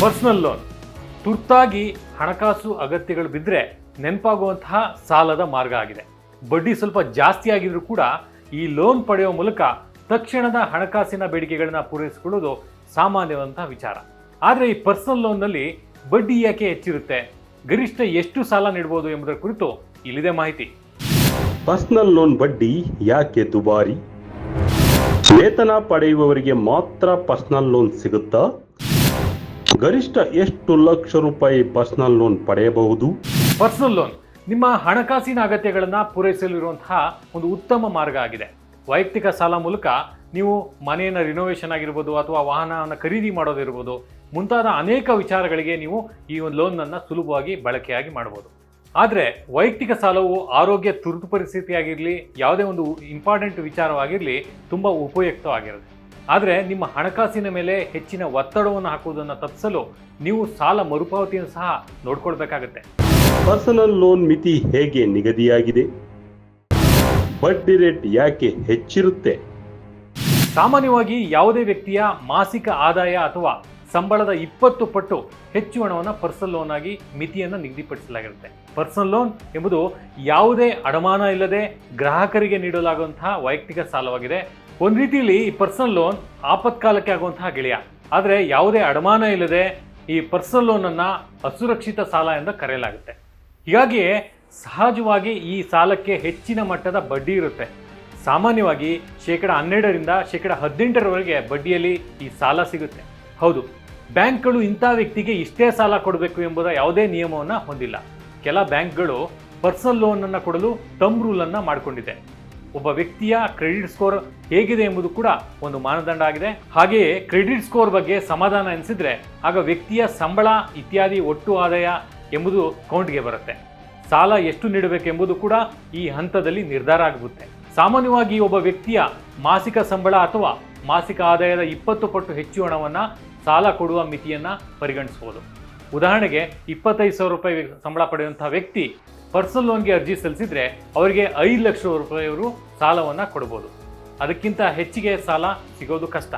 Personal loan. ತುರ್ತಾಗಿ ಹಣಕಾಸು ಅಗತ್ಯಗಳು ಬಿದ್ದರೆ ನೆನಪಾಗುವಂತಹ ಸಾಲದ ಮಾರ್ಗ ಆಗಿದೆ. ಬಡ್ಡಿ ಸ್ವಲ್ಪ ಜಾಸ್ತಿ ಆಗಿದ್ರೂ ಕೂಡ ಈ ಲೋನ್ ಪಡೆಯುವ ಮೂಲಕ ತಕ್ಷಣದ ಹಣಕಾಸಿನ ಬೇಡಿಕೆಗಳನ್ನು ಪೂರೈಸಿಕೊಳ್ಳೋದು ಸಾಮಾನ್ಯವಂತಹ ವಿಚಾರ. ಆದರೆ ಈ ಪರ್ಸನಲ್ ಲೋನ್ನಲ್ಲಿ ಬಡ್ಡಿ ಯಾಕೆ ಹೆಚ್ಚಿರುತ್ತೆ? ಗರಿಷ್ಠ ಎಷ್ಟು ಸಾಲ ನೀಡಬಹುದು ಎಂಬುದರ ಕುರಿತು ಇಲ್ಲಿದೆ ಮಾಹಿತಿ. ಪರ್ಸನಲ್ ಲೋನ್ ಬಡ್ಡಿ ಯಾಕೆ ದುಬಾರಿ? ವೇತನ ಪಡೆಯುವವರಿಗೆ ಮಾತ್ರ ಪರ್ಸನಲ್ ಲೋನ್ ಸಿಗುತ್ತಾ? ಗರಿಷ್ಠ ಎಷ್ಟು ಲಕ್ಷ ರೂಪಾಯಿ ಪರ್ಸನಲ್ ಲೋನ್ ಪಡೆಯಬಹುದು? ಪರ್ಸನಲ್ ಲೋನ್ ನಿಮ್ಮ ಹಣಕಾಸಿನ ಅಗತ್ಯಗಳನ್ನು ಪೂರೈಸಲಿರುವಂತಹ ಒಂದು ಉತ್ತಮ ಮಾರ್ಗ ಆಗಿದೆ. ವೈಯಕ್ತಿಕ ಸಾಲ ಮೂಲಕ ನೀವು ಮನೆಯನ್ನು ರಿನೋವೇಷನ್ ಆಗಿರ್ಬೋದು ಅಥವಾ ವಾಹನವನ್ನು ಖರೀದಿ ಮಾಡೋದಿರ್ಬೋದು ಮುಂತಾದ ಅನೇಕ ವಿಚಾರಗಳಿಗೆ ನೀವು ಈ ಒಂದು ಲೋನನ್ನು ಸುಲಭವಾಗಿ ಬಳಕೆಯಾಗಿ ಮಾಡಬಹುದು. ಆದರೆ ವೈಯಕ್ತಿಕ ಸಾಲವು ಆರೋಗ್ಯ ತುರ್ತು ಪರಿಸ್ಥಿತಿ ಆಗಿರಲಿ ಯಾವುದೇ ಒಂದು ಇಂಪಾರ್ಟೆಂಟ್ ವಿಚಾರವಾಗಿರಲಿ, ತುಂಬ ಉಪಯುಕ್ತವಾಗಿರುತ್ತೆ. ಆದರೆ ನಿಮ್ಮ ಹಣಕಾಸಿನ ಮೇಲೆ ಹೆಚ್ಚಿನ ಒತ್ತಡವನ್ನು ಹಾಕುವುದನ್ನು ತಪ್ಪಿಸಲು ನೀವು ಸಾಲ ಮರುಪಾವತಿಯನ್ನು ಸಹ ನೋಡ್ಕೊಳ್ಬೇಕಾಗತ್ತೆ. ಪರ್ಸನಲ್ ಲೋನ್ ಮಿತಿ ಹೇಗೆ ನಿಗದಿಯಾಗಿದೆ? ಬಡ್ಡಿ ರೇಟ್ ಯಾಕೆ ಹೆಚ್ಚಿರುತ್ತೆ? ಸಾಮಾನ್ಯವಾಗಿ ಯಾವುದೇ ವ್ಯಕ್ತಿಯ ಮಾಸಿಕ ಆದಾಯ ಅಥವಾ ಸಂಬಳದ ಇಪ್ಪತ್ತು ಪಟ್ಟು ಹೆಚ್ಚು ಹಣವನ್ನು ಪರ್ಸನಲ್ ಲೋನ್ ಆಗಿ ಮಿತಿಯನ್ನು ನಿಗದಿಪಡಿಸಲಾಗಿರುತ್ತೆ. ಪರ್ಸನಲ್ ಲೋನ್ ಎಂಬುದು ಯಾವುದೇ ಅಡಮಾನ ಇಲ್ಲದೆ ಗ್ರಾಹಕರಿಗೆ ನೀಡಲಾಗುವಂತಹ ವೈಯಕ್ತಿಕ ಸಾಲವಾಗಿದೆ. ಒಂದು ರೀತಿಯಲ್ಲಿ ಈ ಪರ್ಸನಲ್ ಲೋನ್ ಆಪತ್ಕಾಲಕ್ಕೆ ಆಗುವಂತಹ ಗೆಳೆಯ. ಆದರೆ ಯಾವುದೇ ಅಡಮಾನ ಇಲ್ಲದೆ ಈ ಪರ್ಸನಲ್ ಲೋನನ್ನು ಅಸುರಕ್ಷಿತ ಸಾಲ ಎಂದು ಕರೆಯಲಾಗುತ್ತೆ. ಹೀಗಾಗಿಯೇ ಸಹಜವಾಗಿ ಈ ಸಾಲಕ್ಕೆ ಹೆಚ್ಚಿನ ಮಟ್ಟದ ಬಡ್ಡಿ ಇರುತ್ತೆ. ಸಾಮಾನ್ಯವಾಗಿ ಶೇಕಡ ಹನ್ನೆರಡರಿಂದ ಶೇಕಡ ಹದಿನೆಂಟರವರೆಗೆ ಬಡ್ಡಿಯಲ್ಲಿ ಈ ಸಾಲ ಸಿಗುತ್ತೆ. ಹೌದು, ಬ್ಯಾಂಕ್ಗಳು ಇಂಥ ವ್ಯಕ್ತಿಗೆ ಇಷ್ಟೇ ಸಾಲ ಕೊಡಬೇಕು ಎಂಬುದ ಯಾವುದೇ ನಿಯಮವನ್ನು ಹೊಂದಿಲ್ಲ. ಕೆಲ ಬ್ಯಾಂಕ್ಗಳು ಪರ್ಸನಲ್ ಲೋನನ್ನು ಕೊಡಲು ಟರ್ಮ್ ರೂಲನ್ನು ಮಾಡಿಕೊಂಡಿದೆ. ಒಬ್ಬ ವ್ಯಕ್ತಿಯ ಕ್ರೆಡಿಟ್ ಸ್ಕೋರ್ ಹೇಗಿದೆ ಎಂಬುದು ಕೂಡ ಒಂದು ಮಾನದಂಡ ಆಗಿದೆ. ಹಾಗೆಯೇ ಕ್ರೆಡಿಟ್ ಸ್ಕೋರ್ ಬಗ್ಗೆ ಸಮಾಧಾನ ಎನಿಸಿದ್ರೆ ಆಗ ವ್ಯಕ್ತಿಯ ಸಂಬಳ ಇತ್ಯಾದಿ ಒಟ್ಟು ಆದಾಯ ಎಂಬುದು ಕೌಂಟ್ಗೆ ಬರುತ್ತೆ. ಸಾಲ ಎಷ್ಟು ನೀಡಬೇಕೆಂಬುದು ಕೂಡ ಈ ಹಂತದಲ್ಲಿ ನಿರ್ಧಾರ ಆಗುತ್ತೆ. ಸಾಮಾನ್ಯವಾಗಿ ಒಬ್ಬ ವ್ಯಕ್ತಿಯ ಮಾಸಿಕ ಸಂಬಳ ಅಥವಾ ಮಾಸಿಕ ಆದಾಯದ ಇಪ್ಪತ್ತು ಪಟ್ಟು ಹೆಚ್ಚು ಹಣವನ್ನು ಸಾಲ ಕೊಡುವ ಮಿತಿಯನ್ನು ಪರಿಗಣಿಸಬಹುದು ಉದಾಹರಣೆಗೆ ಇಪ್ಪತ್ತೈದು ಸಾವಿರ ರೂಪಾಯಿ ಸಂಬಳ ಪಡೆಯುವಂಥ ವ್ಯಕ್ತಿ ಪರ್ಸನಲ್ ಲೋನ್ಗೆ ಅರ್ಜಿ ಸಲ್ಲಿಸಿದ್ರೆ ಅವರಿಗೆ ಐದು ಲಕ್ಷ ರೂಪಾಯಿಯವರು ಸಾಲವನ್ನು ಕೊಡ್ಬೋದು. ಅದಕ್ಕಿಂತ ಹೆಚ್ಚಿಗೆ ಸಾಲ ಸಿಗೋದು ಕಷ್ಟ.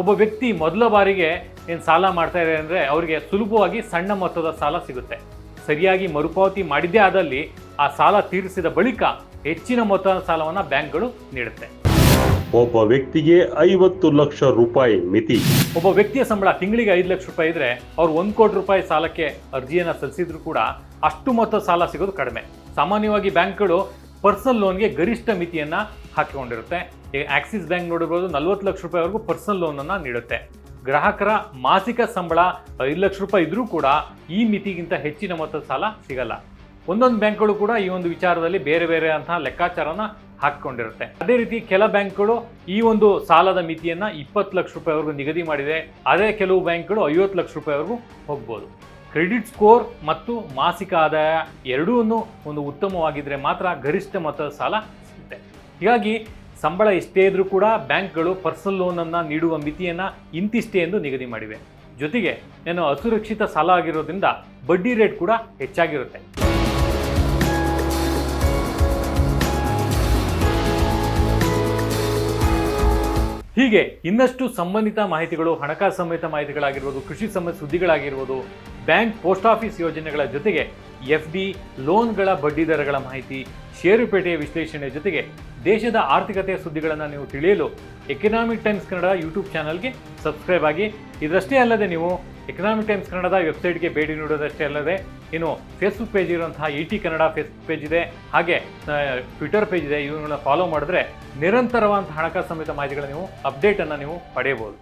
ಒಬ್ಬ ವ್ಯಕ್ತಿ ಮೊದಲ ಬಾರಿಗೆ ಏನು ಸಾಲ ಮಾಡ್ತಾ ಇದೆ ಅಂದರೆ ಅವರಿಗೆ ಸುಲಭವಾಗಿ ಸಣ್ಣ ಮೊತ್ತದ ಸಾಲ ಸಿಗುತ್ತೆ. ಸರಿಯಾಗಿ ಮರುಪಾವತಿ ಮಾಡಿದ್ದೇ ಆದಲ್ಲಿ ಆ ಸಾಲ ತೀರಿಸಿದ ಬಳಿಕ ಹೆಚ್ಚಿನ ಮೊತ್ತದ ಸಾಲವನ್ನು ಬ್ಯಾಂಕ್ಗಳು ನೀಡುತ್ತೆ. ಒಬ್ಬ ವ್ಯಕ್ತಿಗೆ ಐವತ್ತು ಲಕ್ಷ ರೂಪಾಯಿ ಮಿತಿ. ಒಬ್ಬ ವ್ಯಕ್ತಿಯ ಸಂಬಳ ತಿಂಗಳಿಗೆ ಐದು ಲಕ್ಷ ರೂಪಾಯಿ ಇದ್ರೆ ಅವ್ರು ಒಂದು ಕೋಟಿ ರೂಪಾಯಿ ಸಾಲಕ್ಕೆ ಅರ್ಜಿಯನ್ನು ಸಲ್ಲಿಸಿದ್ರು ಕೂಡ ಅಷ್ಟು ಮೊತ್ತ ಸಾಲ ಸಿಗೋದು ಕಡಿಮೆ. ಸಾಮಾನ್ಯವಾಗಿ ಬ್ಯಾಂಕ್ಗಳು ಪರ್ಸನಲ್ ಲೋನ್ಗೆ ಗರಿಷ್ಠ ಮಿತಿಯನ್ನ ಹಾಕಿಕೊಂಡಿರುತ್ತೆ. ಈಗ ಆಕ್ಸಿಸ್ ಬ್ಯಾಂಕ್ ನೋಡಿರ್ಬೋದು ನಲ್ವತ್ತು ಲಕ್ಷ ರೂಪಾಯಿವರೆಗೂ ಪರ್ಸನಲ್ ಲೋನನ್ನು ನೀಡುತ್ತೆ. ಗ್ರಾಹಕರ ಮಾಸಿಕ ಸಂಬಳ ಐದು ಲಕ್ಷ ರೂಪಾಯಿ ಇದ್ರೂ ಕೂಡ ಈ ಮಿತಿಗಿಂತ ಹೆಚ್ಚಿನ ಮೊತ್ತದ ಸಾಲ ಸಿಗಲ್ಲ. ಒಂದೊಂದು ಬ್ಯಾಂಕ್ಗಳು ಕೂಡ ಈ ಒಂದು ವಿಚಾರದಲ್ಲಿ ಬೇರೆ ಬೇರೆ ಅಂತಹ ಲೆಕ್ಕಾಚಾರನ ಹಾಕಿಕೊಂಡಿರುತ್ತೆ. ಅದೇ ರೀತಿ ಕೆಲ ಬ್ಯಾಂಕ್ಗಳು ಈ ಒಂದು ಸಾಲದ ಮಿತಿಯನ್ನ ಇಪ್ಪತ್ತು ಲಕ್ಷ ರೂಪಾಯಿವರೆಗೂ ನಿಗದಿ ಮಾಡಿದೆ. ಅದೇ ಕೆಲವು ಬ್ಯಾಂಕ್ಗಳು ಐವತ್ತು ಲಕ್ಷ ರೂಪಾಯಿವರೆಗೂ ಹೋಗ್ಬೋದು. ಕ್ರೆಡಿಟ್ ಸ್ಕೋರ್ ಮತ್ತು ಮಾಸಿಕ ಆದಾಯ ಎರಡೂ ಒಂದು ಉತ್ತಮವಾಗಿದ್ದರೆ ಮಾತ್ರ ಗರಿಷ್ಠ ಮೊತ್ತದ ಸಾಲ ಸಿಗುತ್ತೆ. ಹೀಗಾಗಿ ಸಂಬಳ ಎಷ್ಟೇ ಇದ್ರೂ ಕೂಡ ಬ್ಯಾಂಕ್ಗಳು ಪರ್ಸನಲ್ ಲೋನನ್ನು ನೀಡುವ ಮಿತಿಯನ್ನು ಇಂತಿಷ್ಟೇ ಎಂದು ನಿಗದಿ ಮಾಡಿವೆ. ಜೊತೆಗೆ ಏನು ಅಸುರಕ್ಷಿತ ಸಾಲ ಆಗಿರೋದ್ರಿಂದ ಬಡ್ಡಿ ರೇಟ್ ಕೂಡ ಹೆಚ್ಚಾಗಿರುತ್ತೆ. ಹೀಗೆ ಇನ್ನಷ್ಟು ಸಂಬಂಧಿತ ಮಾಹಿತಿಗಳು ಹಣಕಾಸು ಸಮೇತ ಮಾಹಿತಿಗಳಾಗಿರ್ಬೋದು ಕೃಷಿ ಸಂಬಂಧ ಸುದ್ದಿಗಳಾಗಿರ್ಬೋದು ಬ್ಯಾಂಕ್ ಪೋಸ್ಟ್ ಆಫೀಸ್ ಯೋಜನೆಗಳ ಜೊತೆಗೆ ಎಫ್ ಡಿ ಲೋನ್ಗಳ ಬಡ್ಡಿ ದರಗಳ ಮಾಹಿತಿ, ಷೇರುಪೇಟೆಯ ವಿಶ್ಲೇಷಣೆ ಜೊತೆಗೆ ದೇಶದ ಆರ್ಥಿಕತೆಯ ಸುದ್ದಿಗಳನ್ನು ನೀವು ತಿಳಿಯಲು ಎಕನಾಮಿಕ್ ಟೈಮ್ಸ್ ಕನ್ನಡ ಯೂಟ್ಯೂಬ್ ಚಾನಲ್ಗೆ ಸಬ್ಸ್ಕ್ರೈಬ್ ಆಗಿ. ಇದರಷ್ಟೇ ಅಲ್ಲದೆ ನೀವು ಎಕನಾಮಿಕ್ ಟೈಮ್ಸ್ ಕನ್ನಡದ ವೆಬ್ಸೈಟ್ಗೆ ಭೇಟಿ ನೀಡೋದಷ್ಟೇ ಅಲ್ಲದೆ ಇನ್ನು ಫೇಸ್ಬುಕ್ ಪೇಜ್ ಇರುವಂತಹ E T Kannada Facebook page ಇದೆ, ಹಾಗೆ ಟ್ವಿಟರ್ ಪೇಜ್ ಇದೆ ಇವುಗಳನ್ನ ಫಾಲೋ ಮಾಡಿದ್ರೆ ನಿರಂತರವಾದಂಥ ಹಣಕಾಸು ಸಮೇತ ಮಾಹಿತಿಗಳ ನೀವು ಅಪ್ಡೇಟನ್ನು ನೀವು ಪಡೆಯಬಹುದು.